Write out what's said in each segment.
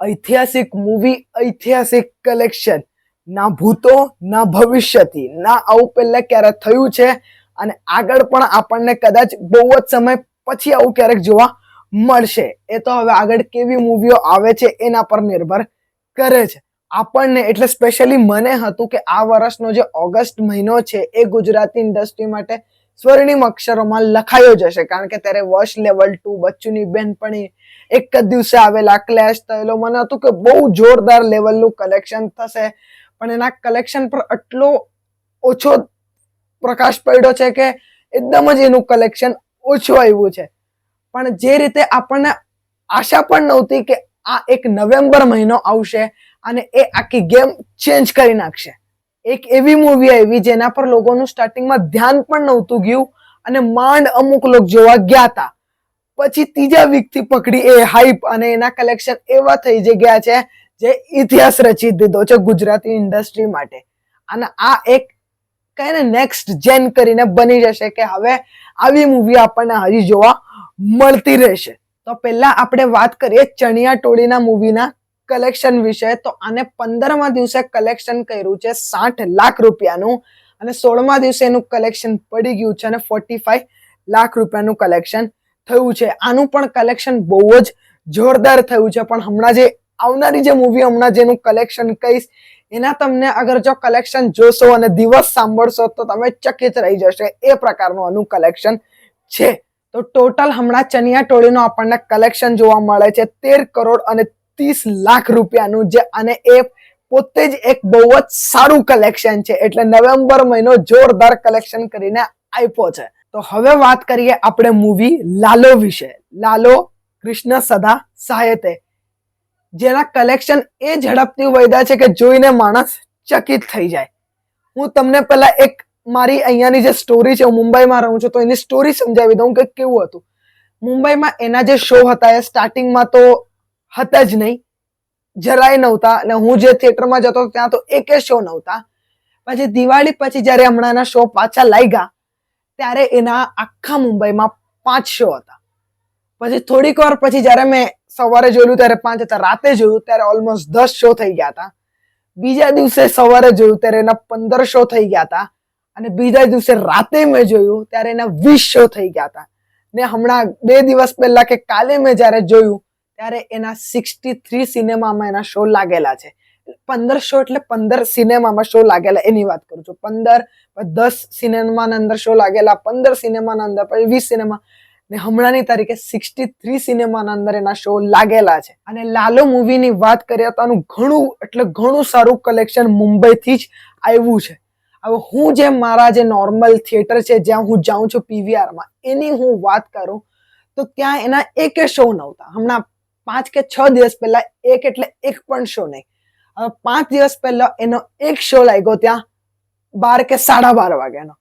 ઐતિહાસિક મૂવી ઐતિહાસિક કલેક્શન ના ભૂતો, ના ભવિષ્યથી. ના, આવું પહેલા ક્યારે થયું છે અને આગળ પણ આપણને કદાચ બહુ જ સમય પછી આવું ક્યારેક જોવા મળશે. એ તો હવે આગળ કેવી મૂવીઓ આવે છે એના પર નિર્ભર કરે છે. આપણને એટલે સ્પેશિયલી મને હતું કે આ વર્ષનો જે ઓગસ્ટ મહિનો છે એ ગુજરાતી ઇન્ડસ્ટ્રી માટે સ્વર્ણિમ અક્ષરોમાં લખાયો જશે. કારણ કે ત્યારે વર્ષ લેવલ ટુ બચ્ચુની બેનપણી એક જ દિવસે આવેલા ક્લેશ થયેલો. મને હતું કે બહુ જોરદાર લેવલનું કલેક્શન થશે. પણ એના કલેક્શન પર આટલો ઓછો પ્રકાશ પડ્યો છે કે એકદમ જ એનું કલેક્શન ઓછું આવ્યું છે. પણ જે રીતે આપણને આશા પણ નહોતી કે આ એક નવેમ્બર મહિનો આવશે અને એ આખી ગેમ ચેન્જ કરી નાખશે. એક એવી મૂવી આવી જેના પર લોકોનું સ્ટાર્ટિંગમાં ધ્યાન પણ નહોતું ગયું અને માંડ અમુક લોકો જોવા ગયા હતા. પછી ત્રીજા વીકથી પકડી એ હાઈપ અને એના કલેક્શન એવા થઈ જે ગયા છે જે ઇતિહાસ રચી દીધો છે ગુજરાતી ઇન્ડસ્ટ્રી માટે. અને આ એક કહે નેક્સ્ટ જેન કરીને બની જશે કે હવે આવી મૂવી આપણને હજી જોવા મળતી રહેશે. તો પહેલા આપણે વાત કરીએ ચણિયા ટોળીના મૂવીના કલેક્શન વિશે. તો આને પંદરમા દિવસે કલેક્શન કર્યું છે સાઠ લાખ રૂપિયાનું અને સોળમા દિવસે એનું કલેક્શન પડી ગયું છે અને ફોર્ટી ફાઈવ લાખ રૂપિયાનું કલેક્શન થયું છે. આનું પણ કલેક્શન બહુ જ જોરદાર થયું છે. પણ હમણાં જે આવનારી જે મૂવી હમણાં જેનું કલેક્શન કહીશ, એના તમને અગર જો કલેક્શન જોશો અને દિવસ સાંભળશો, તો તમે ચકિત રહી જશે. એ પ્રકારનું આનું કલેક્શન છે. તો ટોટલ હમણાં ચનિયા ટોળીનો આપણને કલેક્શન જોવા મળે છે. તેર કરોડ અને ત્રીસ લાખ રૂપિયાનું જે અને એ પોતે જ એક બહુ જ સારું કલેક્શન છે. એટલે નવેમ્બર મહિનો જોરદાર કલેક્શન કરીને આપ્યો છે. તો હવે વાત કરીએ આપણે મૂવી લાલો વિશે. લાલો કૃષ્ણ સદા સાહેતે જેના કલેક્શન એ ઝડપથી વૈદા છે કે જોઈને માણસ ચકિત થઈ જાય. હું તમને પહેલા એક મારી અહીંયાની જે સ્ટોરી છે, હું મુંબઈમાં રહું છું, તો એની સ્ટોરી સમજાવી દઉં કે કેવું હતું. મુંબઈમાં એના જે શો હતા, એ સ્ટાર્ટિંગમાં તો હતા જ નહીં. જરાય નહોતા. અને હું જે થિયેટરમાં જતો ત્યાં તો એકે શો નહોતા. પછી દિવાળી પછી જ્યારે હમણાંના શો પાછા લાગ્યા ત્યારે એના આખા મુંબઈમાં પાંચ શો હતા. પછી થોડીક વાર પછી જ્યારે મેં સવારે જોયું ત્યારે પાંચ હતા, રાતે જોયું ત્યારે ઓલમોસ્ટ દસ શો થઈ ગયા હતા. બીજા દિવસે સવારે જોયું ત્યારે એના પંદર શો થઈ ગયા હતા. અને બીજા દિવસે રાતે મેં જોયું ત્યારે એના વીસ શો થઈ ગયા હતા. ને હમણાં બે દિવસ પહેલા કે કાલે મેં જ્યારે જોયું ત્યારે એના સિક્સટી થ્રી સિનેમામાં એના શો લાગેલા છે. પંદર શો એટલે પંદર સિનેમામાં શો લાગેલા, એની વાત કરું છું. પંદર દસ સિનેમાના અંદર શો લાગેલા, પંદર સિનેમાના અંદર, પછી વીસ સિનેમા. ને હમણાંની તારીખે સિક્સટી થ્રી સિનેમાના અંદર એના શો લાગેલા છે. અને લાલો મૂવીની વાત કરીએ તો આનું ઘણું, એટલે ઘણું સારું કલેક્શન મુંબઈથી જ આવ્યું છે. હવે હું જે મારા જે નોર્મલ થિયેટર છે, જ્યાં હું જાઉં છું પીવીઆરમાં એની હું વાત કરું તો ત્યાં એના એકે શો નહોતા. હમણાં પાંચ કે છ દિવસ પહેલા એક એટલે એક પણ શો નહીં. હવે પાંચ દિવસ પહેલા એનો એક શો લાગ્યો ત્યાં બાર કે સાડા બાર વાગ્યાનો.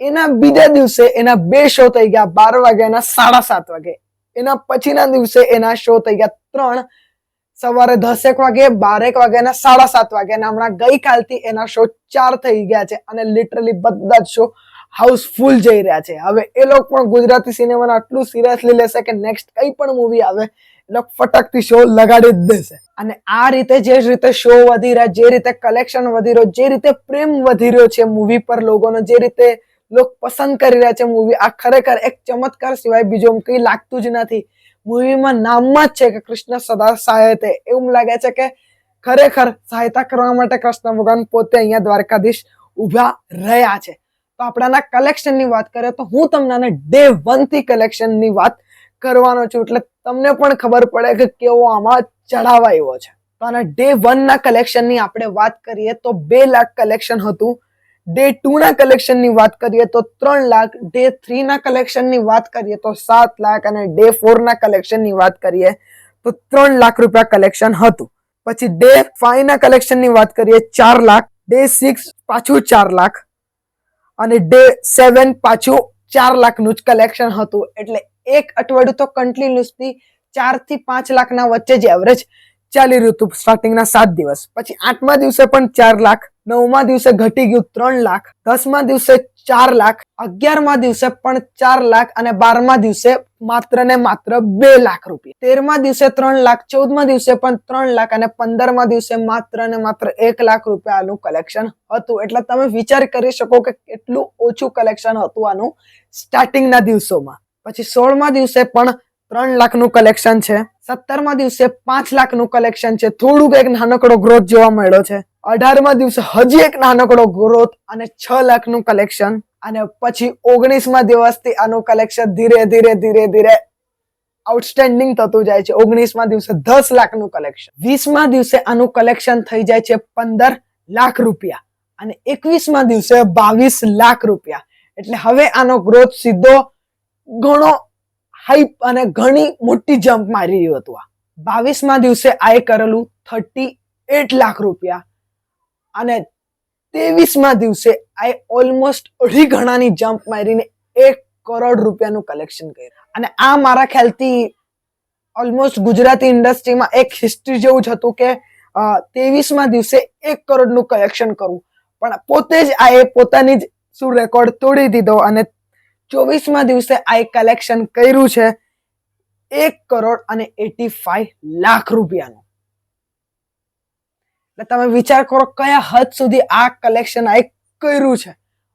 એના બીજા દિવસે એના બે શો થઈ ગયા બાર વાગ્યાના સાડા સાત વાગે. એના પછીના દિવસે એના શો થઈ ગયા ત્રણ. સવારે દસેક વાગે બારેક વાગ્યાના સાડા સાત વાગ્યાના હમણાં ગઈકાલથી એના શો ચાર થઈ ગયા છે અને લિટરલી બધા જ શો હાઉસફુલ જઈ રહ્યા છે. હવે એ લોકો પણ ગુજરાતી સિનેમાને આટલું સિરિયસલી લેશે કે નેક્સ્ટ કઈ પણ મૂવી આવે લોકો ફટકથી શો લગાડી જ દેશે. અને આ રીતે જે રીતે શો વધી રહ્યા, જે રીતે કલેક્શન વધી રહ્યો, જે રીતે પ્રેમ વધી રહ્યો છે મૂવી પર લોકોનો, જે રીતે લોકો પસંદ કરી રહ્યા છે મૂવી આ ખરેખર એક ચમત્કાર સિવાય બીજું કંઈ લાગતું જ નથી. મૂવીમાં નામમાં જ છે કે કૃષ્ણ સદા સહાયતે. એવું લાગે છે કે ખરેખર સહાયતા કરવા માટે કૃષ્ણ ભગવાન પોતે અહીંયા દ્વારકાધીશ ઊભા રહ્યા છે. તો આપણાના કલેક્શનની વાત કરીએ તો હું તમને ડે વનથી કલેક્શનની વાત કરવાનો છું એટલે તમને પણ ખબર પડે કે કેવો આમાં ચઢાવ આવ્યો છે. તો આના ડે વન ના કલેક્શનની આપણે વાત કરીએ તો બે લાખ કલેક્શન હતું. ડે ટુ ના કલેક્શનની વાત કરીએ તો ત્રણ લાખ. ડે થ્રી ના કલેક્શનની વાત કરીએ તો સાત લાખ અને ડે ફોર ના કલેક્શનની વાત કરીએ તો ત્રણ લાખ રૂપિયા કલેક્શન હતું. પછી ડે ફાઈવ ના કલેક્શનની વાત કરીએ ચાર લાખ. ડે સિક્સ પાછું ચાર લાખ. અને ડે સેવન પાછું ચાર લાખનું જ કલેક્શન હતું. એટલે એક અઠવાડિયું તો કન્ટિન્યુઅસલી ચારથી પાંચ લાખના વચ્ચે જ એવરેજ ચાલી રહ્યું હતું સ્ટાર્ટિંગના સાત દિવસ. પછી આઠમા દિવસે પણ ચાર લાખ, નવમા દિવસે ઘટી ગયું ત્રણ લાખ, દસમા દિવસે ચાર લાખ, અગિયારમા દિવસે પણ ચાર લાખ અને બારમા દિવસે માત્ર ને માત્ર બે લાખ રૂપિયા. તેરમા દિવસે ત્રણ લાખ, ચૌદમા દિવસે પણ ત્રણ લાખ અને પંદરમા દિવસે માત્ર ને માત્ર એક લાખ રૂપિયાનું કલેક્શન હતું. એટલે તમે વિચાર કરી શકો કે કેટલું ઓછું કલેક્શન હતું આનું સ્ટાર્ટિંગના દિવસોમાં. પછી સોળમા દિવસે પણ ત્રણ લાખનું કલેક્શન છે. સત્તરમા દિવસે પાંચ લાખનું કલેક્શન છે. થોડુંક એક નાનકડો ગ્રોથ જોવા મળ્યો છે. અઢારમા દિવસે હજી એક નાનકડો ગ્રોથ અને છ લાખનું કલેક્શન અને પછી ઓગણીસમા દિવસથી આનું કલેક્શન ધીરે ધીરે ધીરે ધીરે આઉટસ્ટેન્ડિંગ થતું જાય છે. ઓગણીસમા દિવસે દસ લાખનું કલેક્શન વીસમા દિવસે આનું કલેક્શન થઈ જાય છે પંદર લાખ રૂપિયા. અને એકવીસમા દિવસે બાવીસ લાખ રૂપિયા. એટલે હવે આનો ગ્રોથ સીધો ઘણો હાઈપ અને ઘણી મોટી જમ્પ મારી રહ્યું હતું આ. બાવીસમા દિવસે આએ કરેલું થર્ટી એટ લાખ રૂપિયા. અને ત્રેવીસમા દિવસે આએ ઓલમોસ્ટ અઢી ગણાની જમ્પ મારીને એક કરોડ રૂપિયાનું કલેક્શન કર્યું. અને આ મારા ખ્યાલથી ઓલમોસ્ટ ગુજરાતી ઇન્ડસ્ટ્રીમાં એક હિસ્ટ્રી જેવું જ હતું કે ત્રેવીસમા દિવસે એક કરોડનું કલેક્શન કરવું પણ પોતે જ આ એ પોતાની જ શું રેકોર્ડ તોડી દીધો અને ચોવીસમા દિવસે આ કલેક્શન કર્યું છે. એક કરોડ અને એટી ફાઈવ લાખ રૂપિયાનું. એટલે તમે વિચાર કરો કયા હદ સુધી આ કલેક્શન આ કર્યું છે.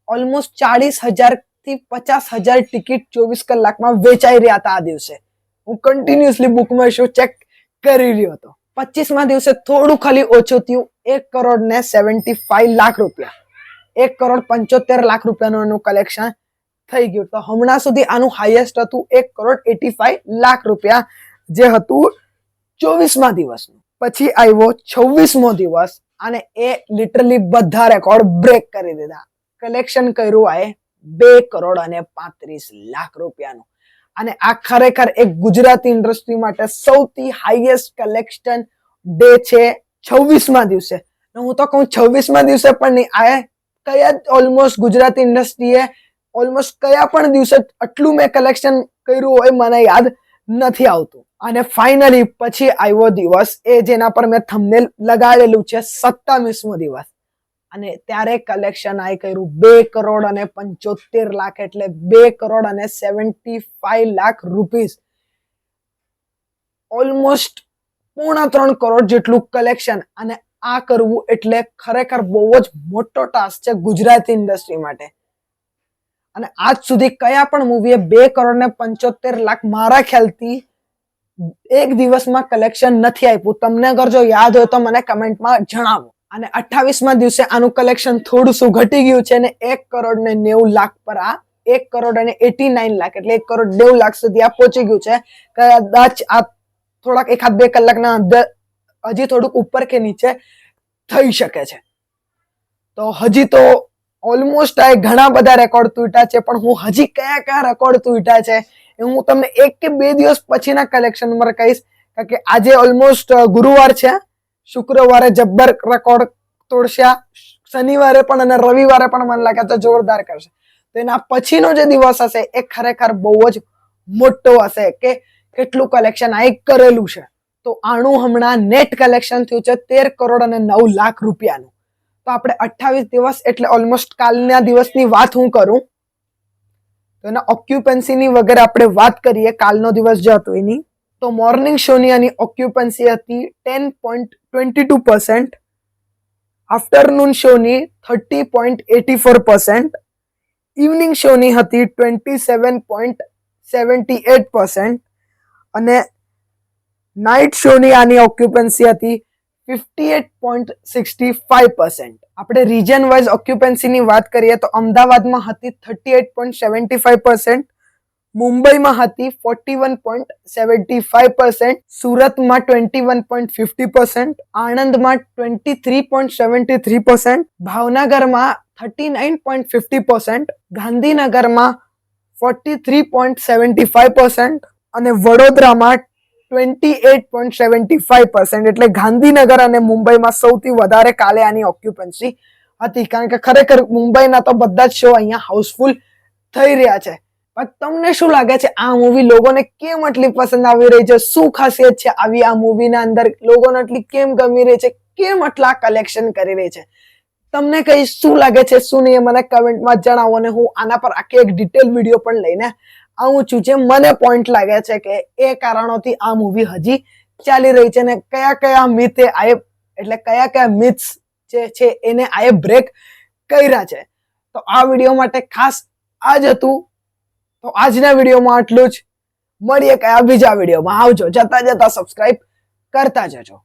ઓલમોસ્ટ ચાલીસ હજારથી પચાસ હજાર ટિકિટ ચોવીસ કલાકમાં વેચાઈ રહ્યા હતા આ દિવસે. હું કન્ટિન્યુઅસલી બુકમાં શો ચેક કરી રહ્યો હતો. પચીસમાં દિવસે થોડું ખાલી ઓછું થયું. એક કરોડ ને સેવન્ટી ફાઈવ લાખ રૂપિયા. એક કરોડ પંચોતેર લાખ રૂપિયાનું એનું કલેક્શન થઈ ગયું તો હમણાં સુધી આનું હાઈએસ્ટ હતું એક કરોડ એટી ફાઈવ લાખ રૂપિયા, જે હતું ચોવીસમા દિવસનું. પછી આવ્યો છવ્વીસમો દિવસ અને એ લિટરલી બધા રેકોર્ડ બ્રેક કરી દીધા. કલેક્શન કર્યું આ બે કરોડ અને પાંત્રીસ લાખ રૂપિયાનું. અને આ ખરેખર એક ગુજરાતી ઇન્ડસ્ટ્રી માટે સૌથી હાઈએસ્ટ કલેક્શન ડે છે છવ્વીસમા દિવસે. હું તો કહું છવ્વીસમા દિવસે પણ નહીં, આ કયા ઓલમોસ્ટ ગુજરાતી ઇન્ડસ્ટ્રીએ ઓલમોસ્ટ કયા પણ દિવસે આટલું મેં કલેક્શન કર્યું હોય મને યાદ નથી આવતું. અને ફાઇનલી પછી આવ્યો દિવસ એ જેના પર મેં થંબનેલ લગાડેલું છે સત્તાવીસમો દિવસ. અને ત્યારે કલેક્શન આઈ કર્યું બે કરોડ અને પંચોતેર લાખ એટલે બે કરોડ અને seventy five lakh rupees almost પૂર્ણ ત્રણ કરોડ જેટલું કલેક્શન અને આ કરવું એટલે ખરેખર બહુ જ મોટો ટાસ્ક છે ગુજરાતી ઇન્ડસ્ટ્રી માટે. અને આજ સુધી કયા પણ મૂવીએ બે કરોડ ને પંચોતેર લાખ મારા ખ્યાલથી એક દિવસમાં કલેક્શન નથી આપ્યું. તમને અગર જો યાદ હોય તો મને કમેન્ટમાં જણાવો. અને અઠ્ઠાવીસમાં દિવસે આનું કલેક્શન થોડું શું ઘટી ગયું છે અને એક કરોડ ને નેવું લાખ પર આ એક કરોડ અને એટી નાઇન લાખ એટલે એક કરોડ નેવું લાખ સુધી આ પહોંચી ગયું છે. કદાચ આ થોડાક એકાદ બે કલાકના અંદર હજી થોડુંક ઉપર કે નીચે થઈ શકે છે. તો હજી તો ઓલમોસ્ટ આ ઘણા બધા રેકોર્ડ તૂટ્યા છે, પણ હું હજી કયા કયા રેકોર્ડ તૂટ્યા છે એ હું તમને એક કે બે દિવસ પછીના કલેક્શન પર કહીશ, કારણ કે આજે ઓલમોસ્ટ ગુરુવાર છે. શુક્રવારે જબ્બર રેકોર્ડ તોડશે, શનિવારે પણ અને રવિવારે પણ મને લાગે તો જોરદાર કરશે. તો એના પછીનો જે દિવસ હશે એ ખરેખર બહુ જ મોટો હશે કે કેટલું કલેક્શન આ કરેલું છે. તો આણું હમણાં નેટ કલેક્શન થયું છે તેર કરોડ અને નવ લાખ રૂપિયાનું. તો આપણે અઠ્ઠાવીસ દિવસ એટલે ઓલમોસ્ટ કાલના દિવસની વાત હું કરું. તો એના ઓક્યુપન્સીની વગર આપણે વાત કરીએ, કાલનો દિવસ જે હતો એની, તો મોર્નિંગ શોની આની ઓક્યુપન્સી હતી ten point twenty two percent afternoon શોની thirty point eighty four percent evening શોની હતી twenty seven point seventy eight percent અને નાઇટ શોની આની ઓક્યુપન્સી હતી fifty eight point sixty five percent આપણે રિજન વાઇઝ ઓક્યુપન્સીની વાત કરીએ તો અમદાવાદમાં હતી thirty eight point seventy five percent મુંબઈમાં હતી forty one point seventy five percent સુરતમાં twenty one point fifty percent આણંદમાં twenty three point seventy three percent ભાવનગરમાં thirty nine point fifty percent ગાંધીનગરમાં forty three point seventy five percent અને વડોદરામાં twenty eight point seventy five percent એટલે ગાંધીનગર અને મુંબઈમાં સૌથી વધારે કાલે આની ઓક્યુપન્સી હતી. કારણ કે ખરેખર મુંબઈના તો બધા જ શો અહીંયા હાઉસફુલ થઈ રહ્યા છે. પણ તમને શું લાગે છે, આ મૂવી લોકોને કેમ આટલી પસંદ આવી રહી છે? શું ખાસિયત છે આવી આ મૂવીના અંદર? લોકોને આટલી કેમ ગમી રહી છે? કેમ આટલા કલેક્શન કરી રહી છે? તમને કઈ શું લાગે છે? શું નહીં મને કમેન્ટમાં જણાવો અને હું આના પર આખી એક ડિટેલ વીડિયો પણ લઈને આવું ઊંચું છે મને પોઈન્ટ લાગે છે કે એ કારણોથી આ મૂવી હજી ચાલી રહી છે ને કયા કયા મિથે આએ એટલે કયા કયા મિથ્સ જે છે એને આએ બ્રેક કર્યા છે. તો આ વીડિયો માટે ખાસ આ જ હતું. તો આજના વિડીયોમાં આટલું જ. મળીએ કયા બીજા વિડીયોમાં આવજો. જતા જતા સબસ્ક્રાઈબ કરતા જજો.